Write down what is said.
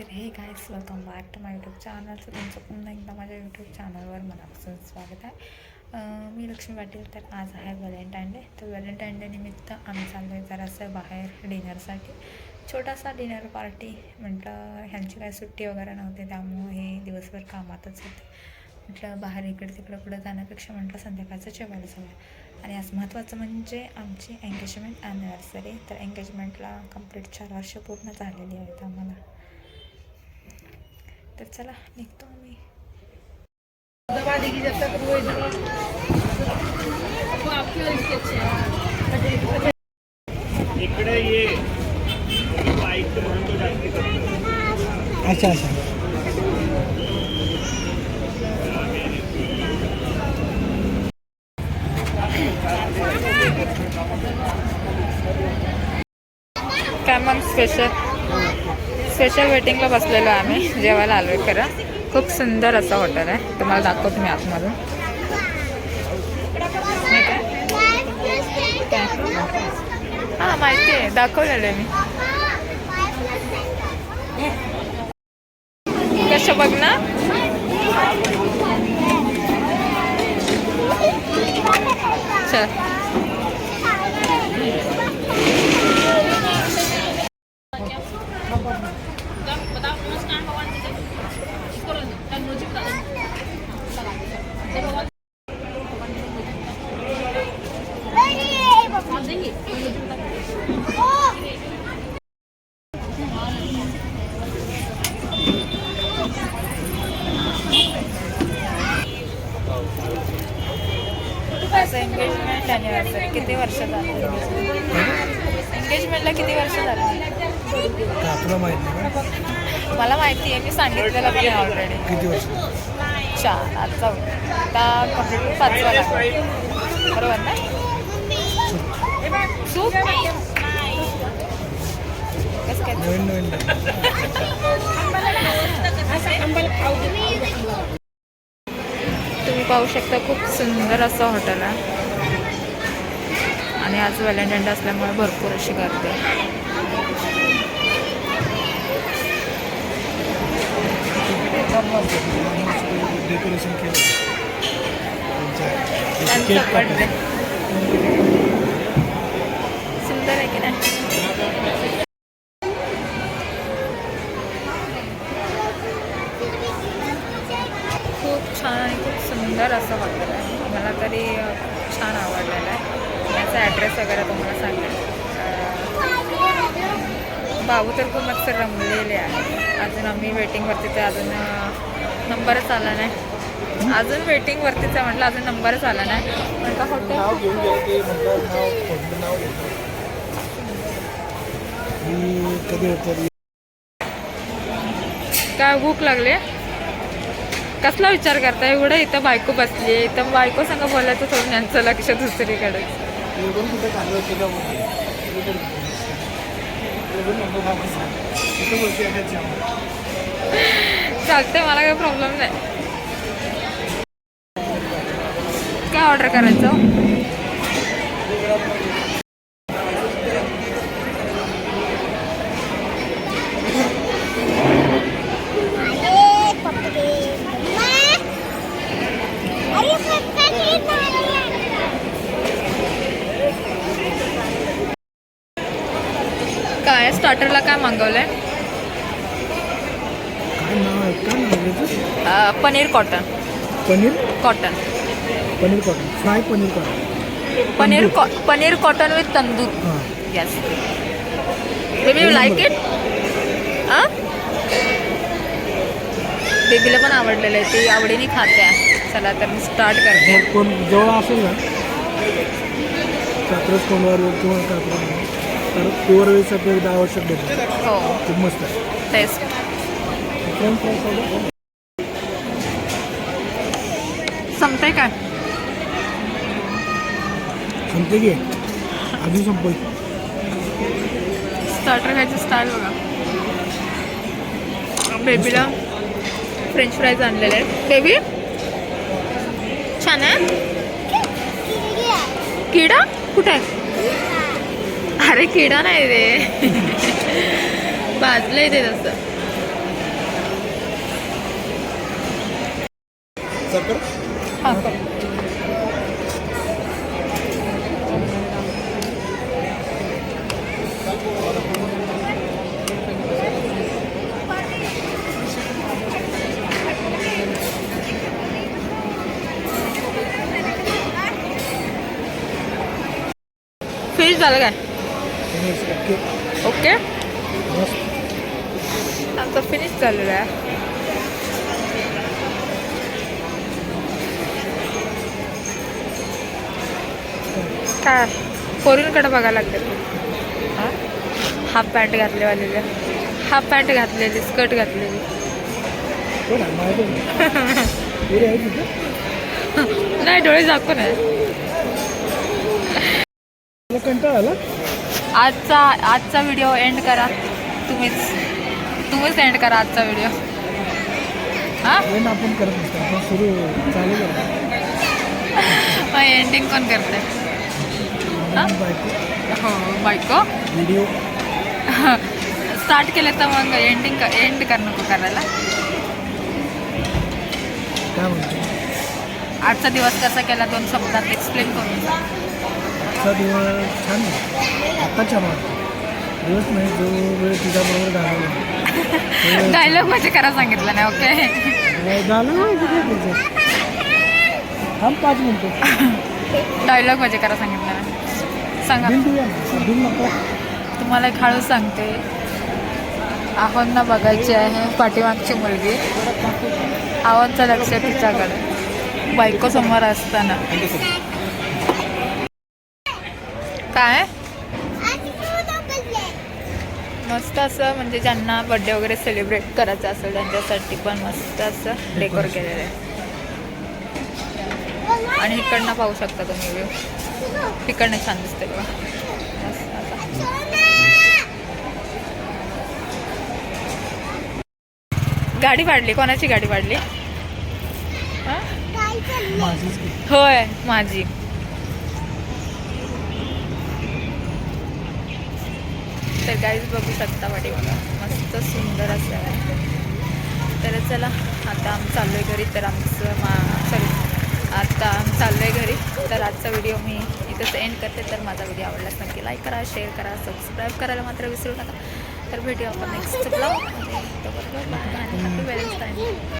तर हे guys welcome back to my YouTube channel तर तुमचं पुन्हा एकदा माझ्या यूट्यूब चॅनलवर मनापासून स्वागत आहे. मी लक्ष्मी पाटील तर आज आहे व्हॅलेंटाईन डे तर व्हॅलेंटाईन डे निमित्त आम्ही चाललो आहे जरासं बाहेर डिनरसाठी छोटासा डिनर पार्टी म्हटलं ह्यांची काय सुट्टी वगैरे नव्हती त्यामुळं हे दिवसभर कामातच होते. म्हटलं बाहेर इकडे तिकडे पुढं जाण्यापेक्षा म्हटलं संध्याकाळचं जेवायला जाऊया. आणि आज महत्त्वाचं म्हणजे आमची एंगेजमेंट ॲनिव्हर्सरी तर एंगेजमेंटला कंप्लीट चार वर्ष पूर्ण झालेली आहेत आम्हाला. तर चला निघतो आम्ही. दबा देगी जब तक वो इधर वो आपकी और इसकी अच्छी है इकडे ये. बाईक म्हणून तो जास्ती करतो अच्छा अच्छा. काय मग स्पेशल स्पेशल वेटिंगला बसलेलो आम्ही. जेवायला आलो आहे खरं. खूप सुंदर असं हॉटेल आहे. तुम्हाला दाखवतो मी आतमधून. हां माहिती आहे. दाखवलेलं आहे मी. कसं बघ ना. चल. वर्ष झाली एंगेजमेंटला किती वर्ष झाली तुला माहीत मला माहिती आहे मी सांगितलेलं पण ऑलरेडी किती वर्ष? चार चौथ आता कंप्लीट पाचवा लागला. बरोबर ना? सूप? नवीन नवीन. तुम्ही पाहू शकता खूप सुंदर असं हॉटेल आहे. आणि आज व्हॅलेंटाईन डे असल्यामुळे भरपूर अशी गर्दी डेकोरेशन केलं. सांगेल अ, बाबू तर खूप मस्त रमलेले आहे. अजून आम्ही वेटिंगवरती ते अजून नंबरच आला नाही. अजून वेटिंगवरतीच आहे म्हटलं अजून नंबरच आला नाही. म्हटलं हॉटेल काय भूक लागली? कसला विचार करता एवढं इथं बायको बसली आहे इथं बायको संग बोलायचं सोडून यांचं लक्ष दुसरीकडे. निवडून कुठे काढलं होतं का बघ. नको बसा. आहे मला काही प्रॉब्लेम नाही काय ऑर्डर करायचं काय स्टार्टरला काय नाव आहे? आहे paneer cotton paneer? Cotton paneer cotton fry paneer cotton paneer कॉ paneer cotton with tandoor. Yes baby you like it हां बेबीला पण आवडलेलं आहे. ती आवडीने खाते. चला तर मी स्टार्ट करते. कोण जवळ असेल ना? कोणवार किंवा तर प्युअर वेळेसाठी एकदा आवश्यक भेटेल. हो. खूप मस्त आहे. टेस्ट फ्रेंच फ्राईज ऑर्डर संपते काय? संपते की? अजून संपल स्टार्टर खायची स्टाईल बघा. बेबीला फ्रेंच फ्राईज आणलेले आहेत. बेबी छान आहे? किडा? कुठे आहे? अरे किडा नाही रे. भाजलंय ते तसं फिश झालं काय? ओके. आमचं फिनिश झालेलं आहे. काय? फोरीलकडे बघायला लागले हाफ पॅन्ट घातले वालेले. हाफ पॅन्ट घातलेली स्कर्ट घातलेली. माहिती नाही. डोळे झाकून आहे. कंटाळा आला. आजचा आजचा व्हिडिओ एंड करा. तुम्हीच तुम्हीच एंड करा आजचा व्हिडिओ हां? आपण करत सुरू मग एंडिंग कोण करते हा? बायको बायको. व्हिडिओ स्टार्ट केलं तर मग एंडिंग एंड कर नको करायला. आजचा दिवस कसा केला? दोन शब्दात एक्सप्लेन करून. आजचा दिवस छान आहे. आत्ता छान वाटतो दिवस नाही जो वेळ तुझ्याबरोबर घालवला. डायलॉग म्हणजे करा सांगितलं नाही ओके? झालं ना कुठे थांब पाच मिनटं. डायलॉग म्हणजे करा सांगितलं नाही. सांगा. तुम्हाला एक हळू सांगते. आव्हांना बघायची आहे पाठीमागची मुलगी. आव्हानचं लक्ष तिच्याकडे. बायको समोर असताना. काय? मस्त असं म्हणजे ज्यांना बड्डे वगैरे सेलिब्रेट करायचं असेल त्यांच्यासाठी पण मस्त असं डेकोर केलेलं आहे. आणि इकडनं पाहू शकता तुम्ही व्ह्यू तिकडनं छान दिसते बघा. गाडी वाढली कोणाची गाडी वाढली? हा? होय माझी. तर गाईज बघू शकता वाटे मस्त सुंदर असं आहे. तर चला आता आम्ही चाललो आहे घरी. तर आमचं मा सॉरी आता आम्ही चाललो आहे घरी. तर आजचा व्हिडिओ मी इथंच एंड करते. तर माझा व्हिडिओ आवडलाच नक्की लाईक करा शेअर करा सबस्क्राईब करायला मात्र विसरू नका. तर भेटूया आपण नेक्स्ट ब्लॉग आणि हॅपी व्हॅलेंटाईन